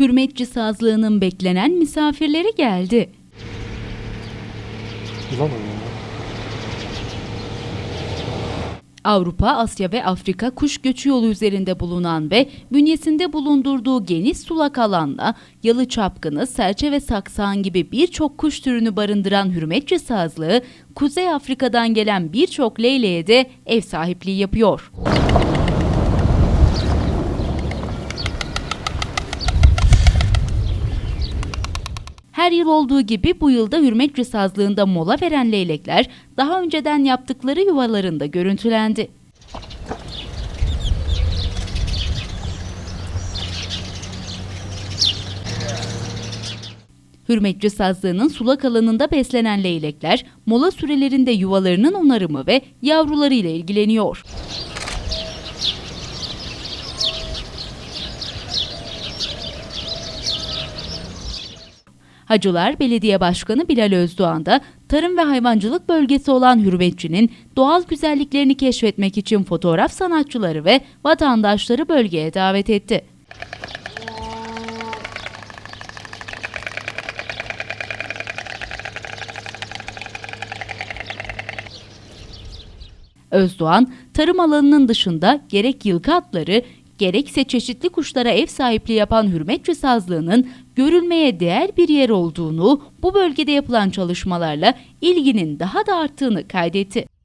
Hürmetçi sazlığının beklenen misafirleri geldi. Avrupa, Asya ve Afrika kuş göçü yolu üzerinde bulunan ve bünyesinde bulundurduğu geniş sulak alanla yalı çapkını, serçe ve saksan gibi birçok kuş türünü barındıran hürmetçi sazlığı, Kuzey Afrika'dan gelen birçok leyleğe de ev sahipliği yapıyor. Her yıl olduğu gibi bu yılda hürmetçi sazlığında mola veren leylekler daha önceden yaptıkları yuvalarında görüntülendi. Hürmetçi sazlığının sulak alanında beslenen leylekler mola sürelerinde yuvalarının onarımı ve yavruları ile ilgileniyor. Hacılar Belediye Başkanı Bilal Özdoğan da tarım ve hayvancılık bölgesi olan Hürmetçi'nin doğal güzelliklerini keşfetmek için fotoğraf sanatçıları ve vatandaşları bölgeye davet etti. Özdoğan, tarım alanının dışında gerek yılkı atları, gerekse çeşitli kuşlara ev sahipliği yapan hürmetçi sazlığının görülmeye değer bir yer olduğunu, bu bölgede yapılan çalışmalarla ilginin daha da arttığını kaydetti.